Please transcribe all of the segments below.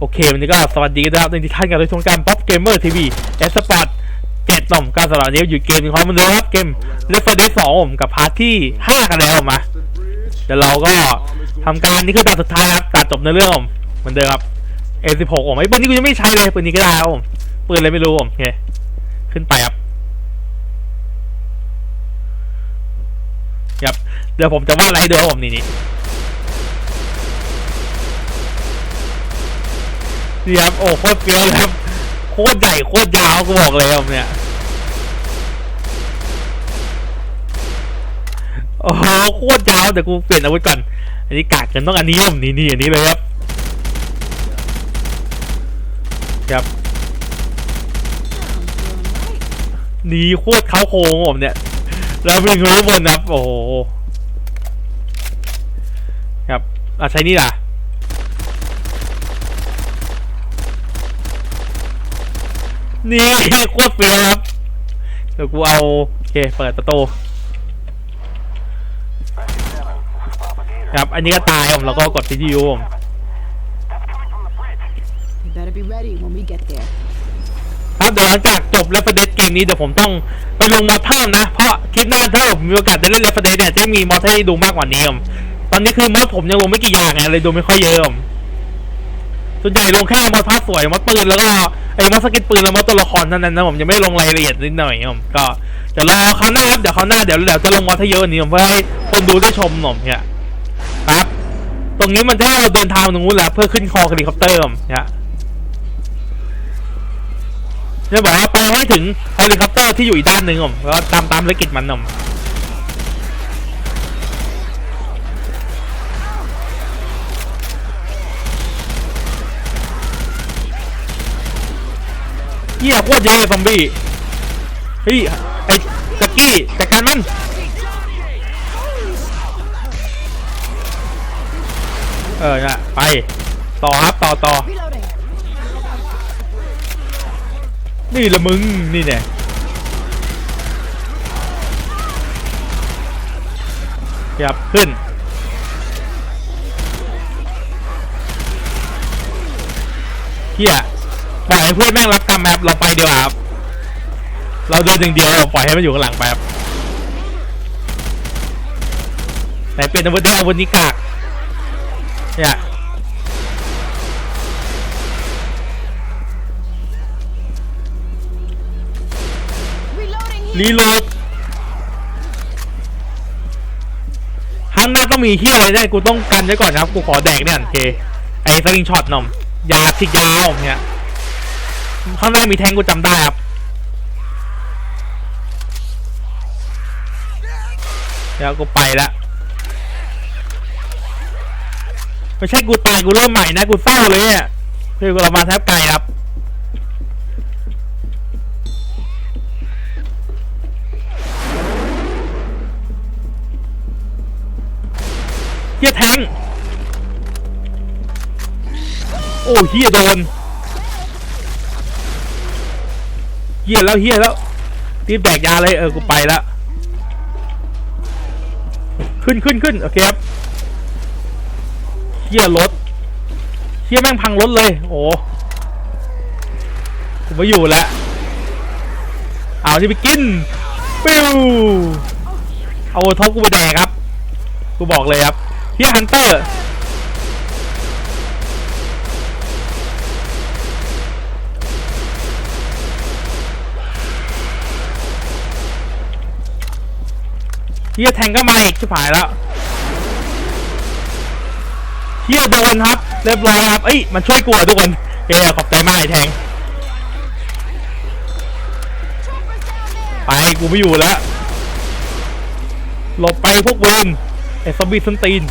โอเค วันนี้ก็สวัสดีนะครับในที่ท่านกันในช่วงการป๊อปเกมเมอร์ทีวีเอสปอร์ตเจ็ดต่อมการสำหรับวันนี้อยู่เกมหนึงของมันเลยครับเกมเลฟเฟอร์เดสองผมกับพาร์ทที่ห้ากันแล้วมาเดี๋ยวเราก็ทำการนี่คือด่านสุดท้ายครับตัดจบในเรื่องผมเหมือนเดิมครับ A16 ผมไอ้ปืนนี้กูยังไม่ใช้เลยปืนนี้ก็ได้ครับผมปืนอะไรไม่รู้ผมโอเคขึ้นไปครับครับเดี๋ยวผมจะว่าอะไรให้ดูครับผมนี่นี่ นี่ครับโอ้โคตรเฟี้ยวเลยครับโคตรใหญ่โคตรยาวกูบอกเลยครับผมเนี่ยโอ้โหโคตรยาวแต่กูเปลี่ยนอาวุธก่อนอันนี้กากกันต้องอันนี้ผมนี่นี่อันนี้เลยครับครับหนีโคตรเขาโค้งผมเนี่ย แล้วเป็นข้างบนนะครับโอ้โหครับอะใช้นี่ล่ะ นี่โคตรเปรี้ยวครับ เดี๋ยวกูเอาโอเคเปิดประตูครับอันนี้ก็ตายผมแล้วก็กด CPU ผม You better be ready when we get there. ครับเดี๋ยวหลังจากจบ r e f เด d เกมนี้เดี๋ยวผมต้องไปลงมอดเพิ่มนะ เพราะคลิปหน้าถ้าผมมีโอกาสได้เล่น r e f เด d เนี่ยจะมีมอดให้ดูมากกว่านี้ครับตอนนี้คือมอดผมยังลงไม่กี่อย่างไงเลยดูไม่ค่อยเยอะครับส่วนใหญ่ลงแค่มอดภาพสวยมอดปืนแล้วก็ ไอ้มอดสกิทปืนแล้วมอตัวละครเท่านั้นนะผมยังไม่ลงรายละเอียดนิดหน่อยครับก็เดี๋ยวรอคราหน้าครับเดี๋ยวคราหน้าเดี๋ยวเดี๋ยวจะลงมอดให้เยอะกว่านี้ผมเพื่อให้คนดูได้ชมหน่อยเนี่ยครับ ตรงนี้มันจะให้เราเดินทางตรงนู้นแหละเพื่อขึ้นคอเฮลิคอปเตอร์ครับเนี่ยจะบอกว่าไปให้ถึงเฮลิคอปเตอร์ที่อยู่อีกด้านหนึ่งผมแล้วตามตามภารกิจมันผม เหี้ยโคตรเยอะเลยซอมบี้เฮ้ยไอ้จักกี้จัดการมันเออน่ะไปต่อครับต่อต่อนี่ละมึงนี่เนี่ยยับขึ้นเฮียปล่อย ให้เพื่อนแม่งรับกรรมแมปเราไปเดีกว่าครับ เราเดินอย่างเดียวเราปล่อยให้มันอยู่ข้างหลังไปครับไหนเป็นอาวุธได้อาวุธนี้กากเนี่ยรีโหลดข้างหน้าต้องมีเฮียอะไรแน่กูต้องกันไว้ก่อนนะครับ กูขอแดกเนี่ยโอเค ไอ้สลิงช็อตนอมยาทิกยาวเนี่ย ข้างหน้ามีแทงกูจำได้ครับเดี๋ยวกูไปละไม่ใช่กูตายกูเริ่มใหม่นะกูเศร้าเลยเนี่ยคือเรามาแทบไกลครับเฮียแทง โอ้เฮียโดน เฮียแล้วเฮียแล้วรีบแบกยาเลยเออกูไปแล้วขึ้นขึ้นขึ้นโอเคครับเฮียรถเฮียแม่งพังรถเลย โอ้กูไม่อยู่แล้วเอาที่ไปกินปิ้วเอาท็อปกูไปแดกครับ กูบอกเลยครับเฮียฮันเตอร์ เฮียแทงก็มาอีกชิบหายแล้วเฮียโดนครับเรียบร้อยครับเอ้ยมันช่วยกูอะทุกคนเฮ้ยขอบใจมากไอ้แทงไปกูไม่อยู่แล้วหลบไปพวกเวนไอ้ซอมบี้ส้นตีน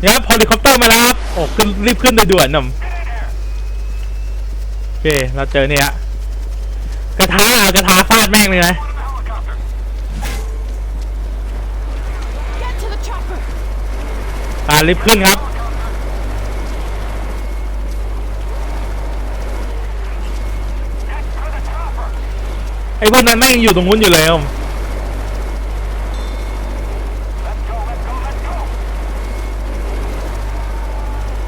เนี่ยครับเฮลิคอปเตอร์มาแล้วครับโอ้ขึ้นรีบขึ้นด่วนๆนำโอเค เราเจอเนี่ยากระทาฟาดแม่งเลยนะ Get to ลิฟขึ้นครับ ไอ้พวกนั้นแม่งอยู่ตรงนู้นอยู่แล้ว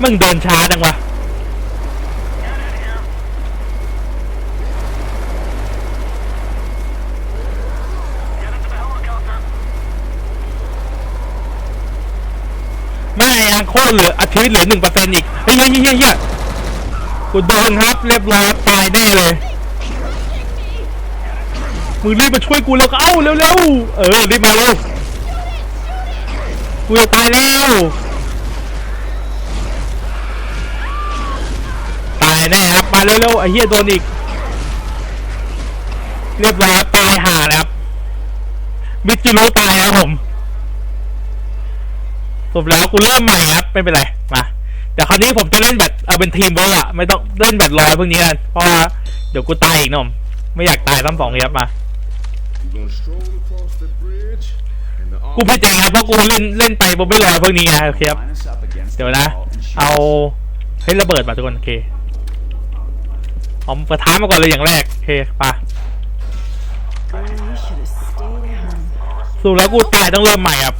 แมึงเดินช้าจังวะ เหลืออาชีวิตเหลือหนึ่งเปอร์เซ็นต์อีกเฮ้ยเฮ้ยเฮ้ยเฮ้ยกูโดนครับเรียบร้อยตายแน่เลยมึงรีบมาช่วยกูแล้วเอ้าเร็วๆเออรีบมาเร็วกูจะตายแล้วตายแน่ครับมาเร็วๆไอ้เหี้ยโดนอีกเรียบร้อยตายห่าแล้วครับมิจิโร่ตายครับผม สรุปแล้วกูเริ่มใหม่ครับไม่เป็นไรมาแต่คราวนี้ผมจะเล่นแบบเอาเป็นทีมเวิร์กอะไม่ต้องเล่นแบบร้อยพวกนี้กันเพราะว่าเดี๋ยวกูตายอีกนมไม่อยากตายซ้ำสองเลยครับมากูผิดเองครับเพราะกูเล่นเล่นไปผมไม่ร้อยพวกนี้ไงโอเคครับเดี๋ยวนะ เอาให้ระเบิดมาทุกคนโอเคเอาประท้ามาก่อนเลยอย่างแรกโอเคปะสรุปแล้วกูตายต้องเริ่มใหม่ครับ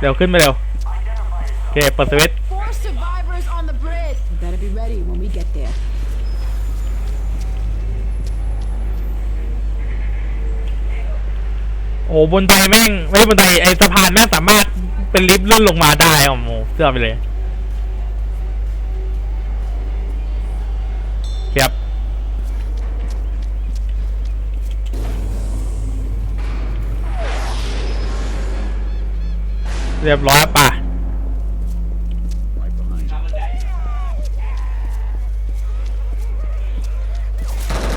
เร็วขึ้นไปเร็วโอเคเปิดสวิตช์ Four survivors on the bridge. You better be ready when we get there. โอ้โหบนไดแม่งไม่ใช่บนไดไอ้สะพานแม่งสามารถเป็นลิฟต์ลื่นลงมาได้โอ้โหเสื้อไปเลย เรียบร้อยป่ะ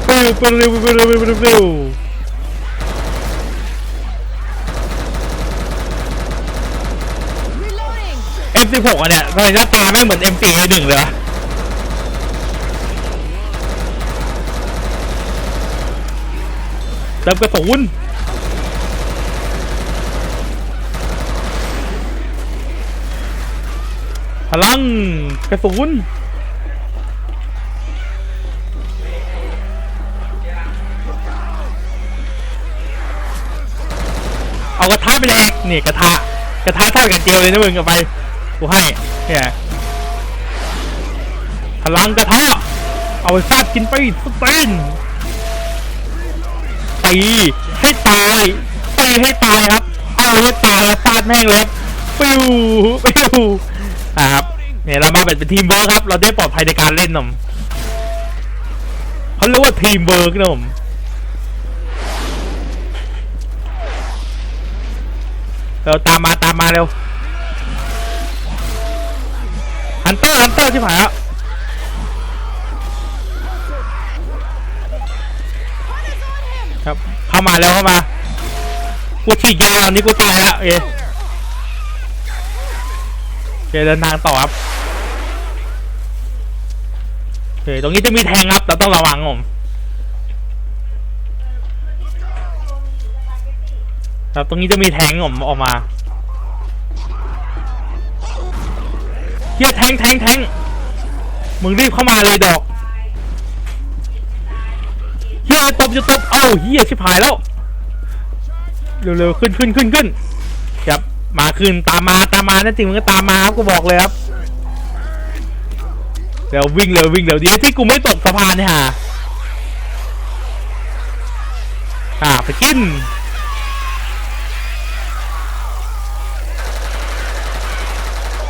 ปิวปิวปิวปิวปิวปิวปิวเอ็มสิบหกอะเนี่ยทำไมหน้าตาไม่เหมือนเอ็มสี่หนึ่งเลยวะเติมกระสุน พลังกระสุนเอากระทะไปเลยนี่กระทะกระทะทอดกันเจียวเลยนะมึงเอาไปกูให้เนี่ยพลังกระทะเอาไปฟาดกินไปสเปนตีให้ตายตีให้ตายครับ เอาให้ตายแล้วฟาดแม่งเลย ปิวปิว อะครับเนี่ยเรามาเป็นเป็นทีมเวิร์คครับ เราได้ปลอดภัยในการเล่นหน่อมเขาเรียกว่าทีมเวิร์กนมเร็วตามมาตามมาเร็วฮันเตอร์ฮันเตอร์ที่ผ่านแล้วครับเข้ามาแล้วเข้ามากูฉีดยาตอนนี้กูตายแล้วโอเคโอ เคเดินทางต่อครับโอเคตรงนี้จะมีแทงครับเราต้องระวังผมครับตรงนี้จะมีแทงผมออกมาเฮียแทงแทงแทงมึงรีบเข้ามาเลยดอกเฮียตบจะตบเอ้าเฮียชิบหายแล้วเร็วๆขึ้นขึ้นขึ้นขึ้น มาขึ้นตามมาตามมานะจริงมันก็ตามมาครับกูบอกเลยครับเร็ววิ่งเร็ววิ่งเร็วดีที่กูไม่ตกสะพานเนี่ยฮะอ่าไปกิน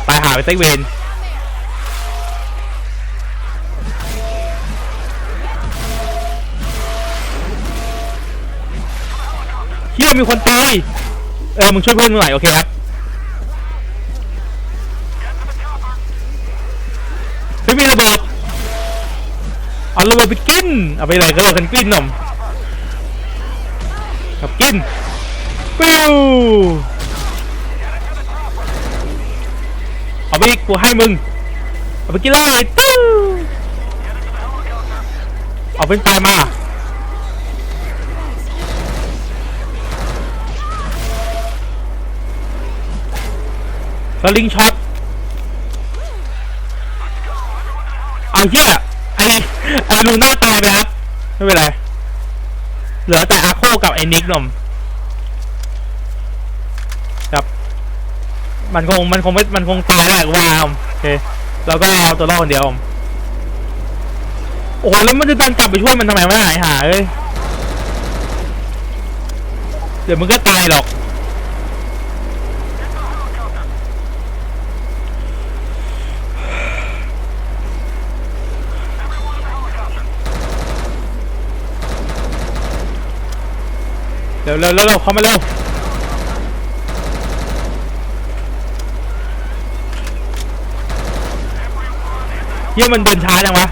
ไปหาไปเต็กเวนเฮียมีคนตายเออมึงช่วยเพื่อนมึงหน่อยโอเคครับ เอาระเบิดไปกินเอาไปเลยก็เลยกันกินหน่อมกับกินปิ้วเอาไปอีกกูให้มึงเอาไปกินเลยตู้เอาเป็นตายมาสลิงช็อตเอาเหี้ย ลูน่าตายไปครับ ไม่เป็นไร เหลือแต่อาโคกับไอ้นิกนมครับ มันคงมันคงไม่มันคงตายแล้วว่าครับโอเคเราก็เอาตัวรอดคนเดียวโอ้โหแล้วมันจะดันกลับไปช่วยมันทำไมไม่หายหาเอ้ยเดี๋ยวมึงก็ตายหรอก เร็วเร็วเร็วเร็วเข้ามาเร็วเฮียมันเดินช้าจังวะ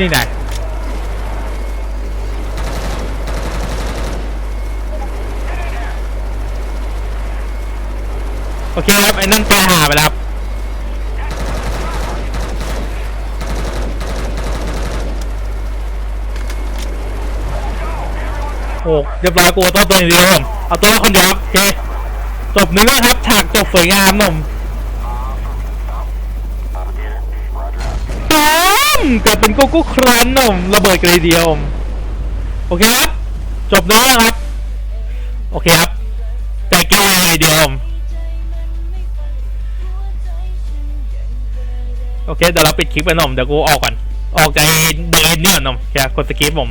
นี่ไหน โอเคครับไอ้นั่นตายหาไปแล้วครับโอ้เรียบร้อยกูเอตัวตัวเดียวผมเอาตัวคนเดียวครับโอเคจบเนื้อครับฉากจบสวยงามผมต้มเกิดเป็นกุ๊กกุ๊กครันผมระเบิดกันเลยเดียวผมโอเคครับจบนื้อแล้วครับโอเคครับแต่แก้เลยเดียว โอเคเดี๋ยวเราปิดคลิปไปหน่อมเดี๋ยวกูออกก่อน ออกจากเดนนี่ก่อนหน่อมแค่กดสกิปผม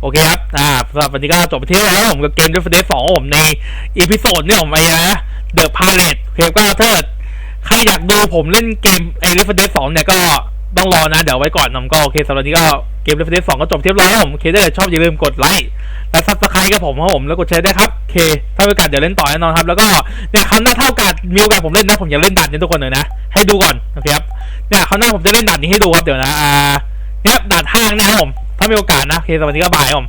โอเคครับ อ่าสำหรับวันนี้ก็จบไปที่แล้วผมกับเกม Death Day 2ของผมในอีพิโซดเนี่ยผมไอ้นะเดอะพาเลตโอเคก็ถ้าใครอยากดูผมเล่นเกมไอ้ d ด f เดย์สองเนี่ยก็ ต้องรอนะเดี๋ยวไว้ก่อนผมก็โอเคสำหรับนี้ก็เกม Death Day 2ก็จบเรียบร้อยแล้วผมโอเคถ้าเกิดชอบอย่าลืมกดไลค์และซับสไครต์กับผมครับผมแล้วกดแชร์ได้วยครับโอเค ถ้ามีโอกาสเดี๋ยวเล่นต่อแน่นอนครับ แล้วก็เนี่ยคราวหน้าเท่ากับมีโอกาสผมเล่นนะผมอยากเล่นดัดเนี่ยทุกคนเลยนะ ให้ดูก่อนโอเคครับเนี่ยคราวหน้าผมจะเล่นดัดนี้ให้ดูครับเดี๋ยวนะอ่าเนี่ยดัดห้างนะครับผมถ้ามีโอกาสนะโอเคสวัสดีก็บายครับผม